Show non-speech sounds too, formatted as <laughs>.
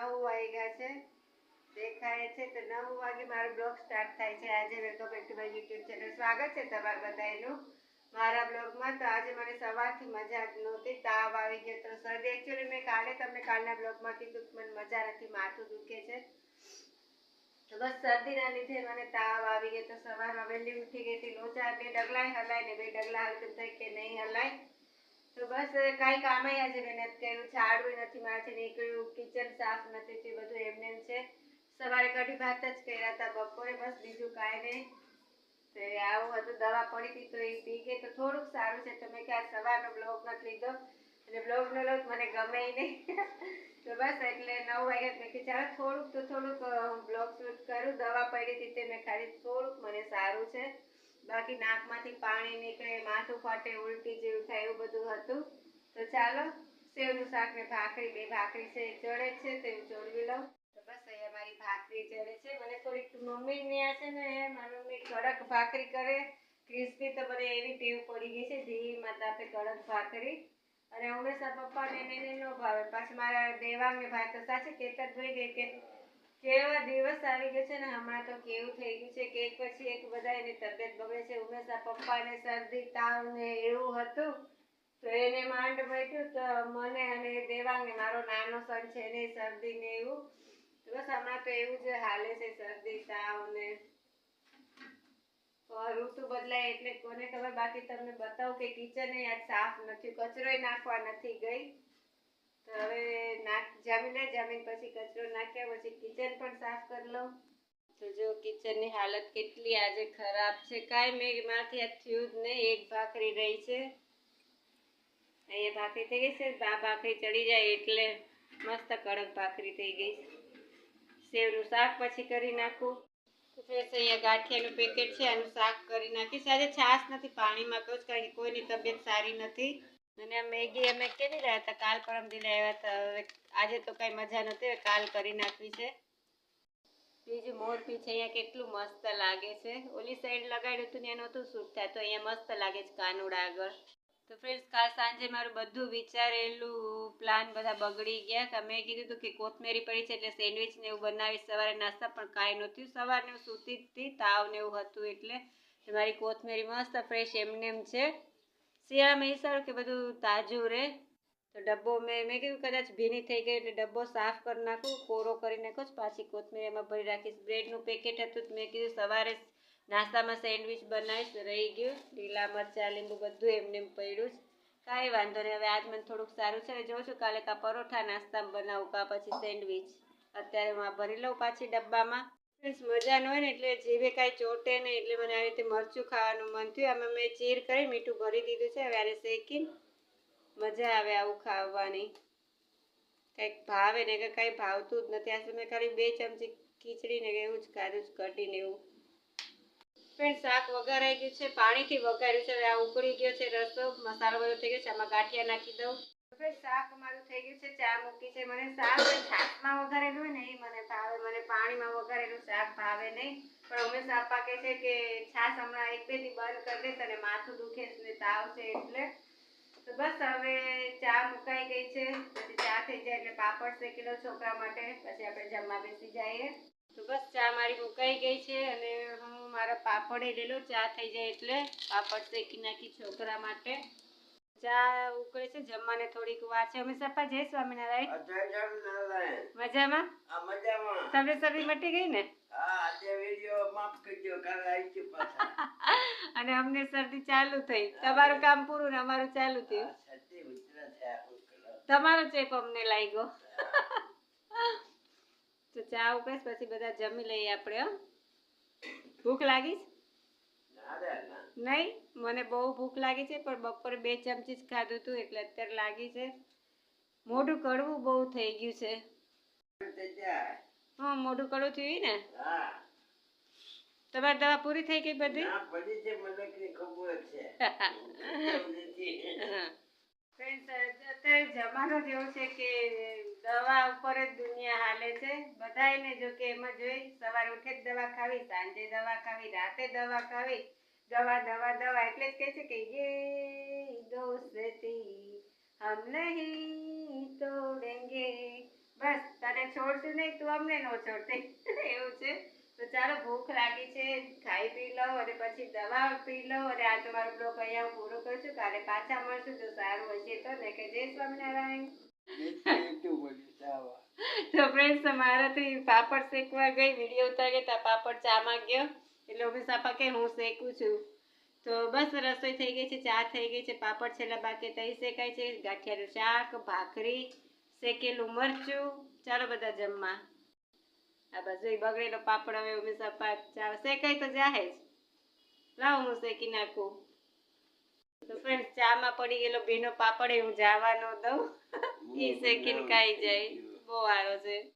નવ વાગ્યા છે, દેખાય છે તો નવ વાગે મારો બ્લોગ સ્ટાર્ટ થાય છે. આજે welcome back to my YouTube channel સ્વાગત છે તમારા બધાનું મારા બ્લોગમાં. તો આજે મને સવારથી મજા નહોતી. તાવ આવી ગયો તો શરદી. એકચ્યુઅલી મેં કાલે તમને કાલના બ્લોગમાં કીધું મને મજા નથી, માથું દુખે છે. તો બસ શરદીના લીધે મને તાવ આવી ગયો તો સવારમાં વહેલી ઉઠી ગઈ હતી. લોચા બે ડગલાય હલાય ને બે ડગલા હલતું થઈ કે નહીં હલાય. તો બસ કાંઈ કામ આજે મહેનત કર્યું છાડવું નથી મારાથી નીકળ્યું કિચન સાફ નથી થયું બધું એમને છે. સવારે કઢી ભાત જ કર્યા હતા બપોરે, બસ બીજું કાંઈ નહીં. તો આવું હતું, દવા પડી હતી તો એ પી ગઈ. તો થોડુંક સારું છે, તો મેં કે આ સવારનો બ્લોગ નથી લીધો. અને બ્લોગનો લોગ મને ગમે નહીં. <laughs> તો બસ એટલે નવ વાગ્યા મેં કે ચાલો થોડુંક તો થોડુંક બ્લોગ શૂટ કરું. દવા પડી હતી તે મેં ખાલી થોડુંક મને સારું છે. બાકી નાકમાંથી પાણી નીકળે, માથું ફાટે, ઉલટી જેવું થાય એવું બધું હતું. તો ચાલો, સેવનું શાક ને ભાખરી, બે ભાખરી છે ચડે છે, તો એવું ચોળવી લઉં. તો બસ અહીંયા મારી ભાખરી ચડે છે. મને થોડીક મમ્મી ત્યાં છે ને, મારી મમ્મી કડક ભાખરી કરે. ક્રિસ્પી તો મને એવી ટેવ પડી ગઈ છે, ધીમાં તાપે કડક ભાખરી. અને હંમેશા પપ્પાને એને ન ભાવે. પાછી મારા દેવાંગને ભાઈ તો સાચે જ હોય ગઈ કે કેવા દિવસ આવી ગયો છે ને, હમણાં તો કેવું થઈ ગયું છે કે એક પછી એક બધા એની તબિયત બગડે છે હંમેશા પપ્પાને શરદી તાવ ને એવું હતું. તો એને માંડ મટ્યું તો મને અને દેવાંગને, મારો નાનો સન છે એને શરદી ને એવું. બસ હમણાં તો એવું જ હાલે છે શરદી તાવ ને ઋતુ બદલાય એટલે કોને ખબર, બાકી તમને બતાવું કે કિચન આજ સાફ નથી કચરોય નાખવા નથી ગઈ. હવે નાખ, જામી લે જમીન પછી કચરો નાખ્યા પછી કિચન પણ સાફ કરી લઉં. તો જો કિચનની હાલત કેટલી આજે ખરાબ છે. કાંઈ મેં મારાથી આ થયું જ નહીં, એક ભાખરી રહી છે. અહીંયા ભાખરી થઈ ગઈ છે, આ ભાખરી ચડી જાય એટલે મસ્ત કડક ભાખરી થઈ ગઈ સેવનું શાક પછી કરી નાખું. તો અહીંયા ગાંઠિયાનું પેકેટ છે, આનું શાક કરી નાખીશ. આજે છાશ નથી, પાણીમાં કહું કારણ કે કોઈની તબિયત સારી નથી. અને મેગી અમે કેવી રહ્યા હતા? કાલ પરમ દિને આવ્યા હતા. હવે આજે તો કાંઈ મજા નથી, હવે કાલ કરી નાખવી છે. બીજું મોરપી છે, અહીંયા કેટલું મસ્ત લાગે છે. ઓલી સાઈડ લગાડ્યું હતું ને એનું હતું શૂટ થાય, તો અહીંયા મસ્ત લાગે છે કાનુડા આગળ. તો ફ્રેન્ડ્સ કાલ સાંજે મારું બધું વિચારેલું પ્લાન બધા બગડી ગયા તમે મેં કીધું હતું કે કોથમેરી પડી છે એટલે સેન્ડવિચ ને એવું બનાવી સવારે નાસ્તા, પણ કાંઈ નહોતું. સવારને હું સૂતી જ હતી, તાવ ને એવું હતું એટલે. મારી કોથમેરી મસ્ત ફ્રેશ એમને એમ છે. શિયાળામાં એ સારું કે બધું તાજું રહે. તો ડબ્બો મેં મેં કીધું કદાચ ભીની થઈ ગઈ એટલે ડબ્બો સાફ કરી નાખું, કોરો કરી નાખું, પાછી કોથમીર એમાં ભરી રાખીશ. બ્રેડનું પેકેટ હતું મેં કીધું સવારે નાસ્તામાં સેન્ડવિચ બનાવીશ, રહી ગયું. લીલા મરચાં, લીંબુ બધું એમને એમ પડ્યું જ. કાંઈ વાંધો નહીં, હવે આજ મને થોડુંક સારું છે. જોઉં છું કાલે કાં પરોઠા નાસ્તામાં બનાવું, કાં પછી સેન્ડવિચ અત્યારે હું આ ભરી લઉં પાછી ડબ્બામાં. મજા ન હોય ને એટલે જીભે કાંઈ ચોટે નહીં એટલે મને આ રીતે મરચું ખાવાનું મન થયું. આમાં મેં ચીર કરી, મીઠું ભરી દીધું છે. હવે શેકીને મજા આવે આવું ખાવાની. કંઈક ભાવે ને કે કાંઈ ભાવતું જ નથી. આજે મેં ખાલી બે ચમચી ખીચડી ને એવું જ ખાધું જ કઢીને એવું. ફ્રેન્ડ શાક વઘારાઈ ગયું છે. પાણીથી વઘાર્યું છે. હવે આ ઉકળી ગયો છે રસો. મસાલો બધો થઈ ગયો છે. આમાં ગાંઠિયા નાખી દઉં. પાણીમાં વઘારેલું પણ હંમેશા આપા કહે છે કે છાશ હમણાં એક બંધ કરી દે તને માથું દુખે તાવ છે તો બસ હવે ચા મુકાઈ ગઈ છે. પછી ચા થઈ જાય એટલે પાપડ શેકી લો છોકરા માટે. પછી આપણે જમવા બેસી જઈએ. તો બસ ચા મારી મુકાઈ ગઈ છે અને હું મારા પાપડ એ લેલો ચા થઈ જાય એટલે પાપડ શેકી નાખી છોકરા માટે. ચા ઉકળે છે જમવાને થોડીક વાર છે. અમે સપા જય સ્વામિનારાયણ. જય સ્વામિનારાયણ. મજામાં? આ મજામાં. તમને શરદી મટી ગઈ ને? હા આજે વિડિયો માફ કરજો કાલ આવી છે પાછા. <laughs> અને અમને શરદી ચાલુ થઈ. તમારું કામ પૂરું ને અમારું ચાલુ થયું. તમારો ચેપ અમને લાગ્યો. <laughs> તો ચા ઉપેસ પછી બધા જમી લઈએ આપણે ભૂખ લાગી ના ના. નહીં મને બહુ ભૂખ લાગી છે પણ બપોરે બે ચમચી જ ખાધું હતું એટલે અત્યારે લાગી છે. મોઢું કડવું બહુ થઈ ગયું છે. હા મોઢું કડવું થયું ને? તમારી દવા પૂરી થઈ ગઈ બધી? <laughs> અત્યારે જમાનો જ એવો છે. કે દવા ઉપર જ દુનિયા હાલે છે. બધાને જો કે એમાં જોઈ સવારે ઉઠે જ દવા ખાવી સાંજે દવા ખાવી રાતે દવા ખાવી. દવા દવા દવા એટલે જ કહે છે કે યે દોસ્તી હમ નહીં તોડેંગે. બસ તને છોડ છોડશું નહીં તું અમને ન છોડતે એવું છે? તો ચાલો ભૂખ લાગી છે ખાઈ પી લો અને પછી દવા પી લો અને આ તમારો બ્લોગ અહીંયા હું પૂરો કરું છું. કાલે પાછા મળશું જો સારું હશે તો. ને કે જય સ્વામિનારાયણ. <laughs> તો ફ્રેન્ડ્સ મારાથી પાપડ શેકવા ગઈ વીડિયો ઉતારી ત્યાં પાપડ ચામાં ગયો. એટલે પાપા કે હું શેકું છું. તો બસ રસોઈ થઈ ગઈ છે ચા થઈ ગઈ છે પાપડ છેલ્લા બાકી તઈ શેકાય છે ગાંઠિયાનું શાક ભાખરી શેકેલું મરચું. ચાલો બધા જમવા. આ બાજુ બગડેલો પાપડ હવે ઉમેશ પાપા ચા શેકાય તો જાહે જ. લાવ હું શેકી નાખું. તો ફ્રેન્ડ ચામાં પડી ગયેલો ભીનો પાપડ એ હું જાવાનો ન દઉં એ શેકીને ખાઈ જાય. બહુ સારો છે.